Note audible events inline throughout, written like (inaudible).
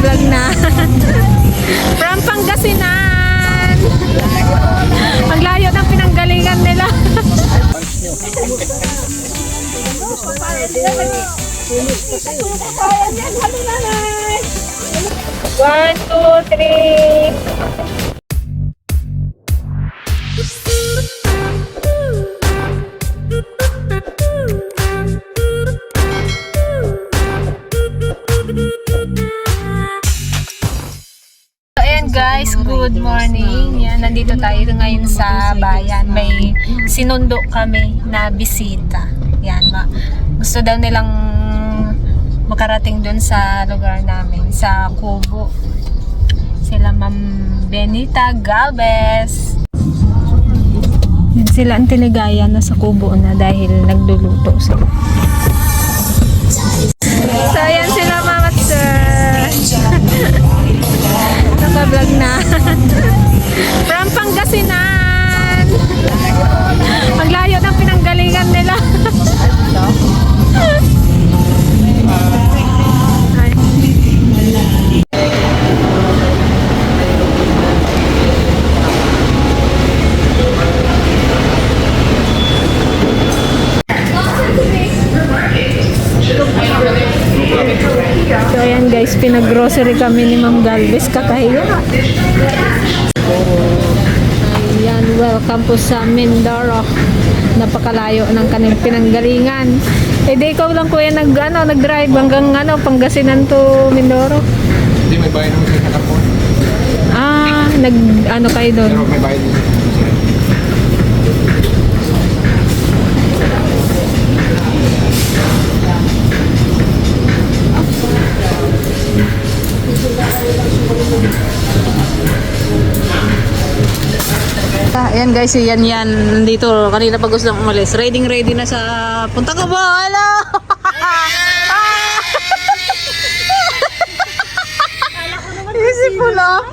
Naka-vlog na. (laughs) From Pangasinan. Ang layo ng pinanggalingan nila. One, two, three. Good morning. Yan, nandito tayo ngayon sa bayan. May sinundo kami na bisita. Yan, ma gusto daw nilang makarating doon sa lugar namin, sa Kubo. Sila Ma'am Benita Galvez. Yan sila ang tinigaya na sa Kubo na dahil nagluluto sila. Naka-vlog na. (laughs) From Pangasinan. Ang layo ng pinanggalingan nila. (laughs) ayan guys, pinag-grocery kami ni Ma'am Galvez kakahiya. Ayan, welcome po sa Mindoro. Napakalayo ng kanilang pinanggalingan. Eh di ikaw lang kuya nag, ano, nag-drive hanggang ano, Pangasinan to Mindoro. Hindi, may bayad naman sa kapon. Ah, nag ano kayo doon? Pero may bayad ayan guys, yan yan. Nandito, kanina pa gusto nang umalis. Ready ready na sa punta ka ba? Hello! Po lang.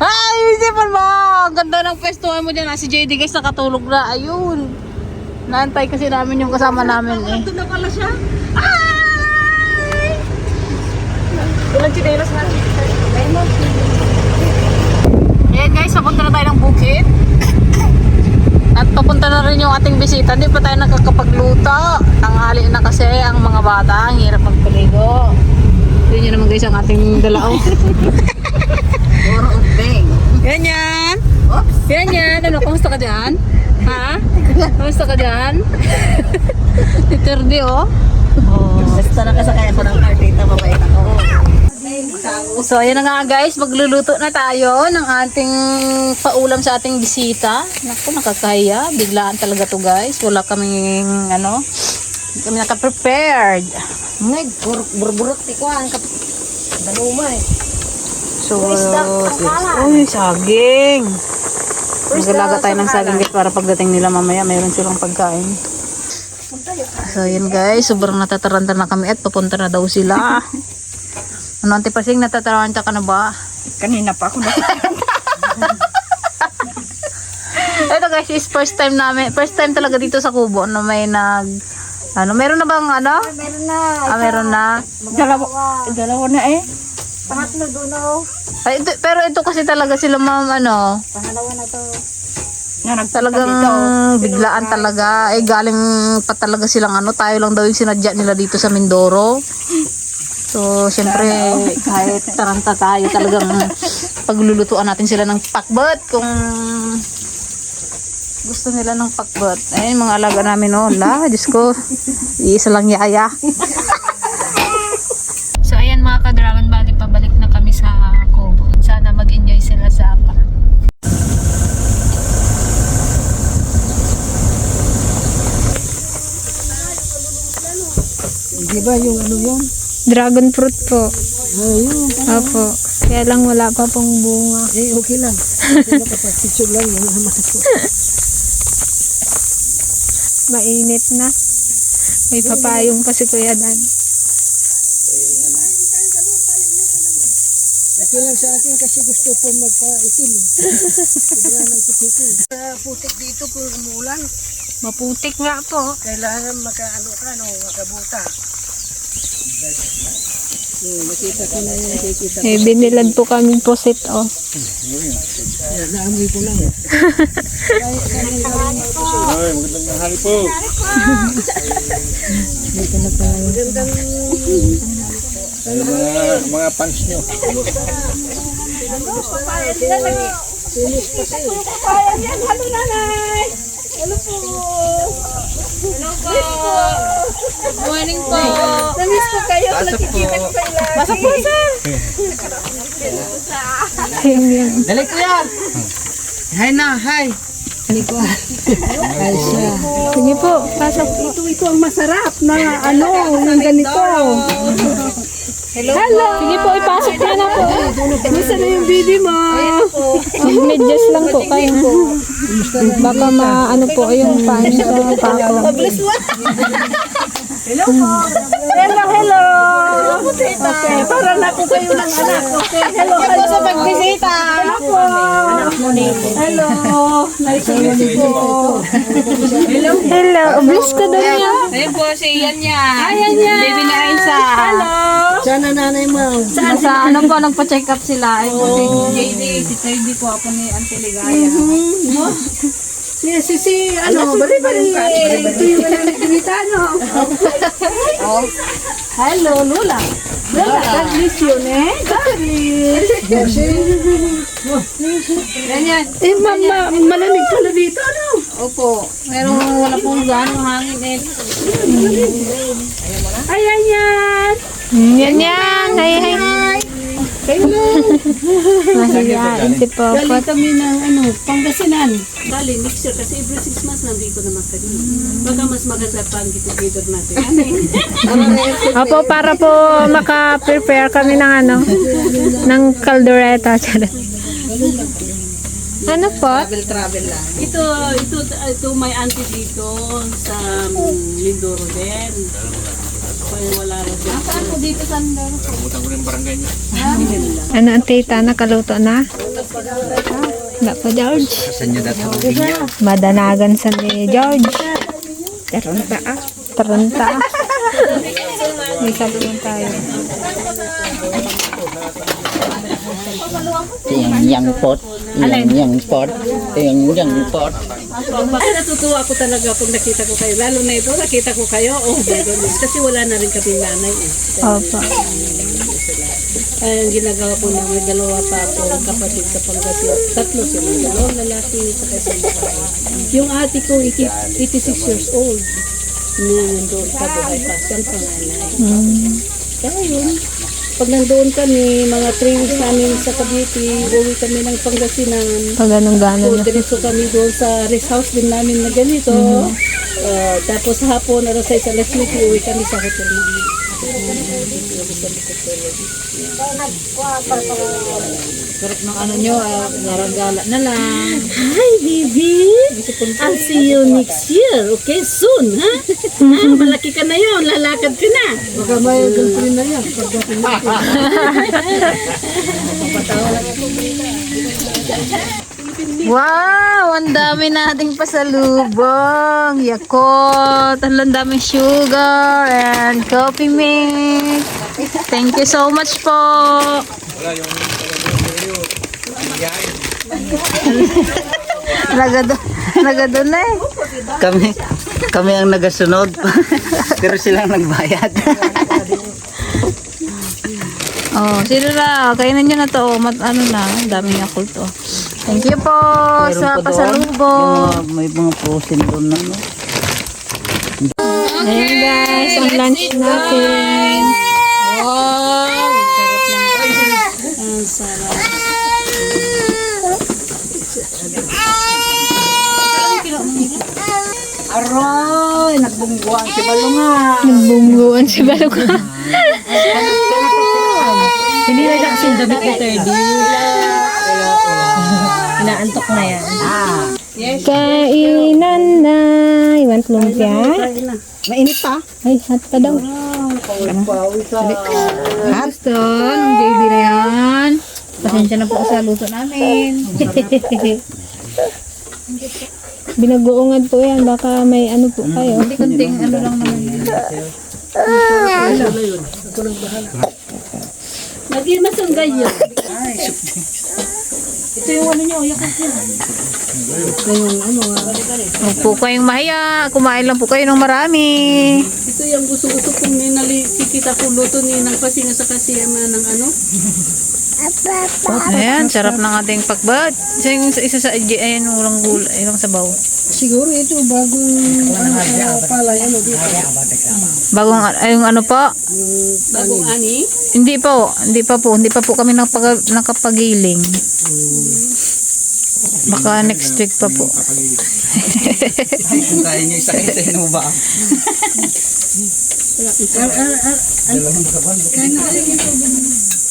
Ay, po mo. Ang ganda ng festuhan mo dyan. Ah, si JD guys nakatulog na. Ayun. Naantay kasi namin yung kasama namin eh. Ito na pala siya. Ay! Ilang chinelas na. Ayan guys, papunta na tayo ng bukid. At papunta na rin yung ating bisita. Hindi pa tayo nakakapagluto. Tanghali na kasi ang mga bata. Ang hirap magpaligo. Yun yun naman guys ang ating dalao. Puro (laughs) utbeng. Yan yan. Yan yan. Ano, kumusta ka dyan? Ha? Kumusta ka dyan? (laughs) si Terdi oh. Oh. Basta na kasakaya ko ng artita, mabait ako. So, ayan na nga guys, magluluto na tayo ng ating paulam sa ating bisita. Naku, nakakaya. Biglaan talaga to guys. Wala kaming, ano, hindi kami naka-prepared. Ngay, burburot ti ko ang kap... Danuma eh. So, uy, saging. Magalaga tayo ng saging guys para pagdating nila mamaya, mayroon silang pagkain. So, yun guys, sobrang natataranta na kami at papunta na daw sila. (laughs) Ano, Ante Pasing, natataranta ka na ba? Kanina pa ako na. (laughs) Ito guys, is first time namin, first time talaga dito sa Kubo na may nag, ano, meron na bang ano? Meron na. Ah, meron na. Dalawa, dalawa na eh. Pangatlo doon ako. Ay, ito, pero ito kasi talaga sila ma'am, ano, Pangalawa na to. Na talagang dito. biglaan talaga. Eh, galing pa talaga silang ano, tayo lang daw yung sinadya nila dito sa Mindoro. So, syempre, kahit taranta tayo, talagang paglulutuan natin sila ng pakbet kung gusto nila ng pakbet. Ayun, mga alaga namin, oh, la, Diyos ko, iisa lang yaya. (laughs) So ayan mga ka-Dragon Valley, pabalik na kami sa Kubo. Sana mag-enjoy sila sa park. Di ba yung ano yun? Dragon fruit po. Ayun. Opo. Kaya lang wala pa pong bunga. Eh, okay lang. (laughs) Kasi nakapag-picture lang yun naman ako. Mainit na. May papayong pa si Kuya Dan. Okay lang sa akin kasi gusto ko magpa-itim. Sobra ng puti ko. Sa putik dito kung umulan, Maputik nga po. kailangan makaano ka, no, makabuta. Na May binilad po kami pusit, oh. Naamoy ko lang. Ay, magandang mahali po. Ano mga, mga pants nyo? Morning po. Namiss ko kayo. Pasok po. Pasok po, sir. Dali ko yan. Hi na, hi. Dali ko. Hi siya. Sige po, pasok po. Ito, ito ang masarap na ano, ng ganito. Hello. Sige po, ipasok na na po. Kumusta na yung baby mo? Medyas lang po kayo. Baka maano po yung pants sa pako. Hello, hello. Okay, para na po kayo ng anak. Okay, hello, hello. sa pagbisita. Hello po. Hello. Nice to meet you po. Hello. Hello, oblis ka daw niya. Ayun po, si Yan yan. Baby na Aisa. Hello. Sana nanay mo. Sa ano po, nagpa-check up sila. Ayun po, si JD, si JD po ako ni Auntie Ligaya. Si, si, si, ano, bali-bali. Ito yung nalagdinita, no? Hello, Lola. Lola, God bless you, ne? God bless. (laughs) Ganyan. Eh, mama, malamig pala dito, ano? Opo. Pero wala pong gano'ng hangin eh. Ayan yan. Yan yan. Hay, hay. Hello. Mahihain si Galing Papa. kami ng ano, Pangasinan. Dali, next year, kasi every six months nandito naman kami. Baka mas maganda pa ang get-together natin. (laughs) Opo, para po maka-prepare kami ng ano, ng. Charot. Ano po? Travel, travel lang. Ito, ito, ito may auntie dito sa um, Mindoro din. Kaya wala rin siya. Saan po dito sa Mindoro? Nakalimutan ko na yung barangay nyo. Ano ang tita? Nakaluto na? Wala pa, George. Saan dati niya? Madanagan sa ni George. Tarunta ah. Tarunta ah. May salunan tayo. Yang yang pot, yang yang pot, yang yang pot. Ay, natutuwa ako talaga pag nakita ko kayo. Lalo na ito, nakita ko kayo. Oh my goodness. Kasi wala na rin kaming nanay. Eh. Opo. Ay, ang ginagawa po namin, dalawa pa po, kapatid sa Pangasinan. Tatlo sila. Dalawang lalaki sa isang babae. Yung ate ko, 80 86 years old. Na nandun pa buhay pa. Siyang panganay. Kaya yun, pag nandoon kami, mga 3 weeks namin sa Cavite, uwi kami ng Pangasinan. Pag anong gano'n So, diretso kami doon sa rest house din namin na ganito. Ah, tapos hapon, alas 6, alas 7, uwi kami sa hotel namin. Sarap ng ano nyo, ah, naragala na lang. Hi, baby! I'll see you next year, okay? Soon, ha? ha? Malaki ka na yun, lalakad ka na. Baka may girlfriend na yan. Pagdating natin. (laughs) Wow! Ang dami nating pasalubong. Yakult. Ang daming sugar and coffee mix. Thank you so much po. Nagado, nagado na eh. Kami kami ang nagasunod. (laughs) Pero sila ang nagbayad. Oh, sino na? Kainan nyo na to. Mat, ano na, ang daming yakult oh. Thank you po sa Meron pa doon, pasalubong. yung may mga frozen doon na no. Ayan guys, ang lunch natin. Aroy, nagbungguan si Balunga. Nagbungguan si Baluka. Hindi na kasi damit ni Teddy. Inaantok na yan. Kainan na. You want lumpia? Mainit pa. Ay, hot pa daw. Aston, JB na yan. Pasensya na po sa luto namin. (laughs) Binagoongan po yan. Baka may ano po kayo. Hindi kunting ano lang naman yun. Nag-imas ang ganyan. Ito yung ano niyo, yakap niyo. Huwag po kayong mahiya. Kumain lang po kayo ng marami. Ito yung gusto-gusto kong ninali, kikita ko luto ni nang pasinga sa kasiyama ng ano. Ayan, sarap ng ating pakbat. Isa, yung, isa sa, ayan, walang gulay, walang sabaw. Siguro ito bagong ano, uh, palay, ano dito. Bagong, ay, yung ano po, Bagong ani. hindi po, hindi pa po, hindi pa po kami nakapag, nakapagiling. Baka next week pa po. Kaya niyo isa isa mo ba?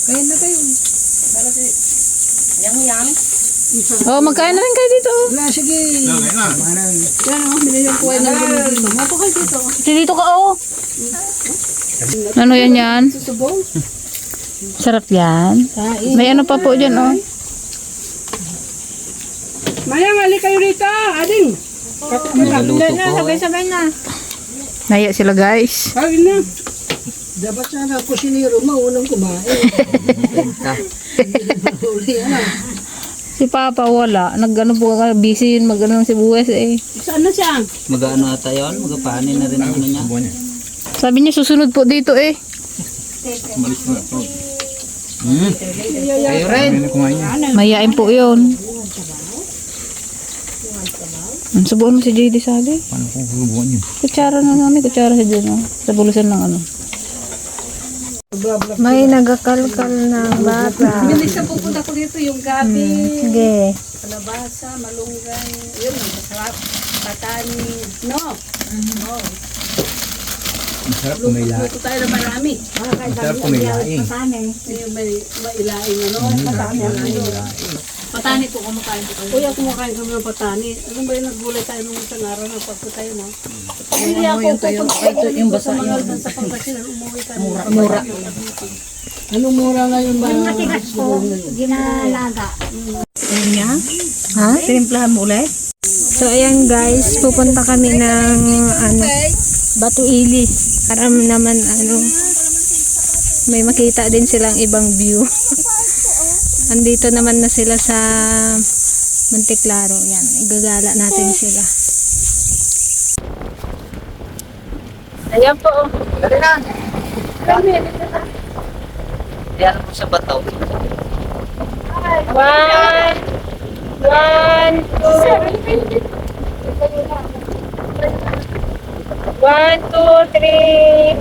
Kaya na kayo. Oh, magkain na rin kayo dito. Wala, sige. Yan o, binayang kuhay ng gano'n dito. Mapo kayo dito. Dito ka, oh. Ano yan yan? Susubong. Sarap yan. May ano pa po dyan, oh. Mayang, ali kayo rito. Ading. Nagaluto po. Sabay-sabay na. Naya sila, guys. Kawin na. Dapat sana ako siniro maunang kumain. Huli ano. Si Papa wala. Nag-ano po ka, busy yun mag-ano si buwes eh. Saan na siya? Mag-ano ata yun? Mag-panin na rin ang ano niya. Sabi niya susunod po dito eh. Hmm. Kayo rin. Mayain po yun. Ang subuan mo si JD sabi. Paano kung hubuan yun? Kutsara na namin, kutsara sa dyan oh. Sa bulusan ng ano. May nagakalkal na bata. Na pupunta ko dito yung gabi. Sige. Kalabasa, malunggay. Yun, ang masarap. Patani. No? Masarap kung may lahat. Luto tayo na marami. Masarap kung may laing. Yung may mailaing ano. Patani. Patani po, kumakain po kayo. Kuya, kumakain kami ng patani. Ano ba yung naggulay tayo nung isang araw na pagpo tayo na? Hindi ako pupunta yung basa sa mga altan sa Pangasinan. Umuwi ka Mura. Mura. Anong mura ngayon ba? Ha? Tinimplahan mo ulit? So, ayan guys, pupunta kami ng ano, Batuili. Para naman ano, may makita din silang ibang view. (laughs) Andito naman na sila sa Monteklaro. Yan, igagala natin sila. Ayan po. Tara na. Yan po sa bataw. One, one, two, one, two, three.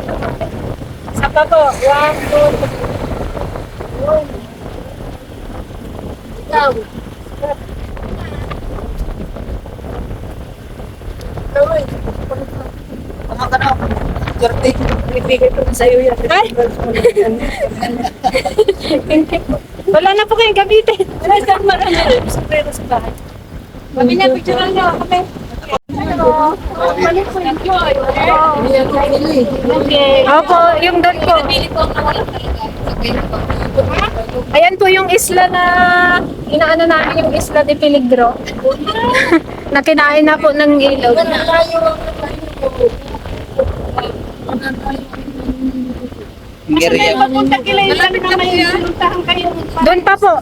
Isa pa po. One, two, three. Ikaw. Kumaka na. Gerti. Ibigay ko na sa'yo yan. Ay! Wala na po kayong gamitin. Wala na marami na sombrero sa bahay. Kami na, picture na kami. Okay. Opo, yung doon po. Ayan po yung isla na inaano namin yung isla de Peligro. (laughs) na kinain na po ng ilaw. Giriya. Doon pa po.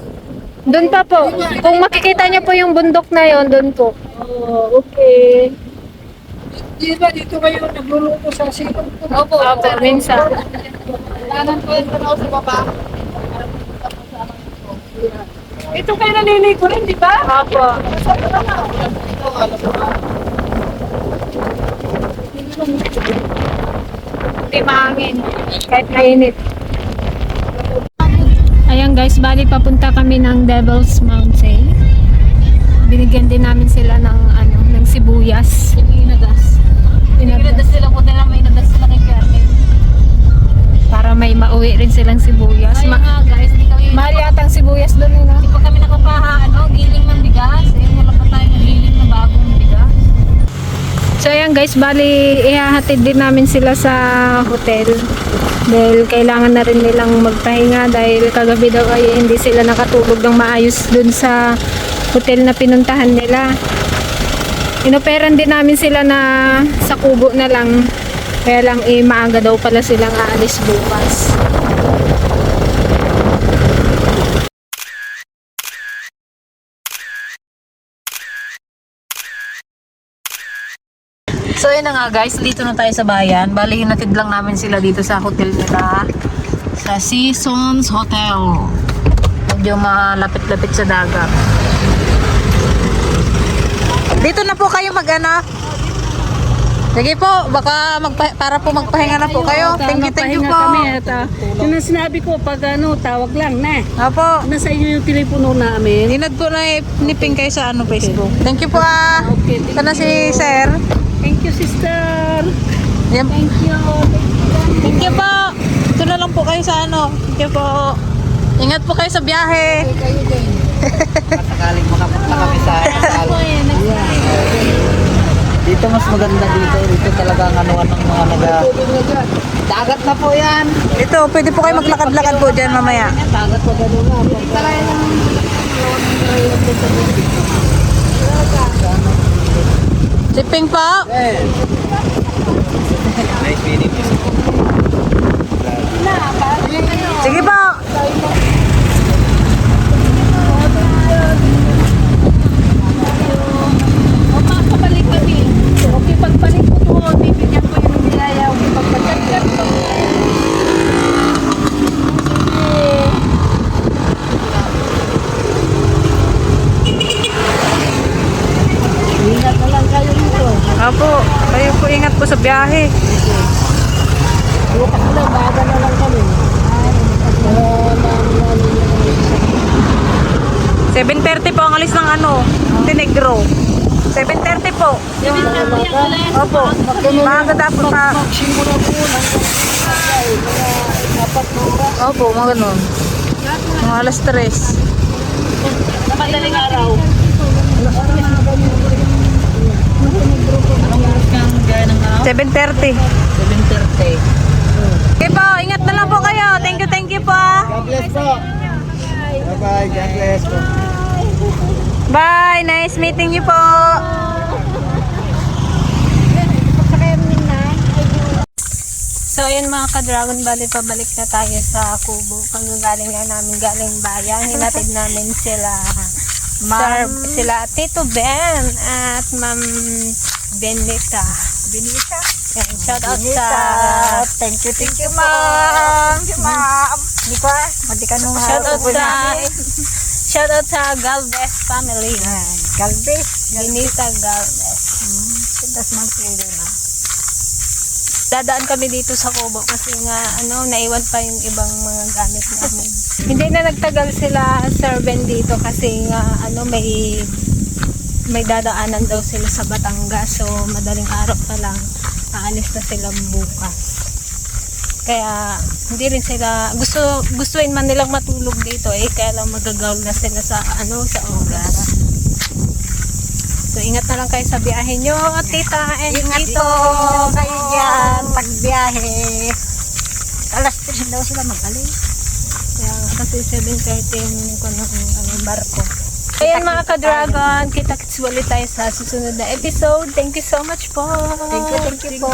Doon pa po. Kung makikita niyo po yung bundok na yon, doon po. Oh, okay. Di ba dito kayo nagluluto sa silong po? Opo, Opo minsan. Ito kayo naliligo rin, di ba? Opo. Hindi mahangin. Kahit mainit. Ayan guys, bali papunta kami ng Devil's Mountain. Binigyan din namin sila ng ano, ng sibuyas. Inadas. Inadas sila po nila, may inadas sila kay Carmen. Para may mauwi rin silang sibuyas. Ma- nga guys, mahal yata ang sibuyas doon eh, no? hindi pa kami nakapaha, ano, giling ng bigas. Eh, wala pa tayo giling na bagong bigas. So ayan guys, bali ihahatid din namin sila sa hotel. Dahil kailangan na rin nilang magpahinga dahil kagabi daw ay hindi sila nakatulog ng maayos dun sa hotel na pinuntahan nila. Inoperan din namin sila na sa kubo na lang. Kaya lang eh maaga daw pala silang aalis bukas. Na nga guys, dito na tayo sa bayan. Bali, hinatid lang namin sila dito sa hotel nila. Sa Seasons Hotel. Medyo malapit-lapit sa dagat. Dito na po kayo mag-ano. Sige po, baka magpa- para po magpahinga na po kayo. Thank you, thank you po. Kami, at, ah, yun ang sinabi ko, pag ano, tawag lang na. Opo. Nasa inyo yung telepono namin. Inad po na ni Ping kayo sa ano Facebook. Thank you po ah. Okay, thank Sana si Sir. Thank you, sister. Yan. Thank you. Thank you po. Ito na lang po kayo sa ano. Thank you po. Ingat po kayo sa biyahe. Sakaling makapunta kami sa Tagal. Dito mas maganda dito. Dito talaga ang anuan ng mga naga... Dagat na po yan. Ito, pwede po kayo maglakad-lakad po dyan mamaya. Dagat po gano'n nga. Si Ping po. Nice meeting you. Sige po. O, makakabalik kami. Okay, pagbalik ko doon, bibigyan ko yun ng nilaya. Okay, pagbalik ko. Ingat na lang kayo dito. Opo, kayo po ingat po sa biyahe. Bukas na, baga na lang kami. Uh, 7.30 po ang alis ng ano, Montenegro. 7.30 po. Opo. Maaga dapat pa. Magsimula po ng apat na oras. Opo, mga. Mga alas 3. Na madaling araw. Anong oras kang gaya ng araw? 7.30. 7.30. Okay po, ingat na lang po kayo. Thank you, thank you po. God bless po. Bye-bye. God bless po. Bye, nice meeting you po. So ayun mga ka-Dragon Valley, pabalik na tayo sa Kubo. Pagagaling nga namin galing bayan, hinatid namin sila Sir, sila Tito Ben at Ma'am Benita. Benita? Yan, shout out sa... Thank you, thank you, ma'am. Thank you, ma'am. Di ba? Madi ka nung Shout out sa... Shout out sa Galvez family. Galvez? Benita Galvez. Hmm. Das magpili na dadaan kami dito sa Kubo kasi nga ano naiwan pa yung ibang mga gamit namin. Hindi na nagtagal sila Ben dito kasi nga ano may may dadaanan daw sila sa Batangas so madaling araw pa lang aalis na sila bukas. Kaya hindi rin sila gusto gustuin man nilang matulog dito eh kaya lang magagawl na sila sa ano sa oras. So ingat na lang kayo sa biyahe nyo, tita and Ingat tito. kayo dyan pagbiyahe. Alas 3 daw sila magaling. Kaya kasi 7.30 yung ng ano, barko. Ayan mga ka-dragon, kita-kits ulit tayo sa susunod na episode. Thank you so much po. Thank you, thank you po.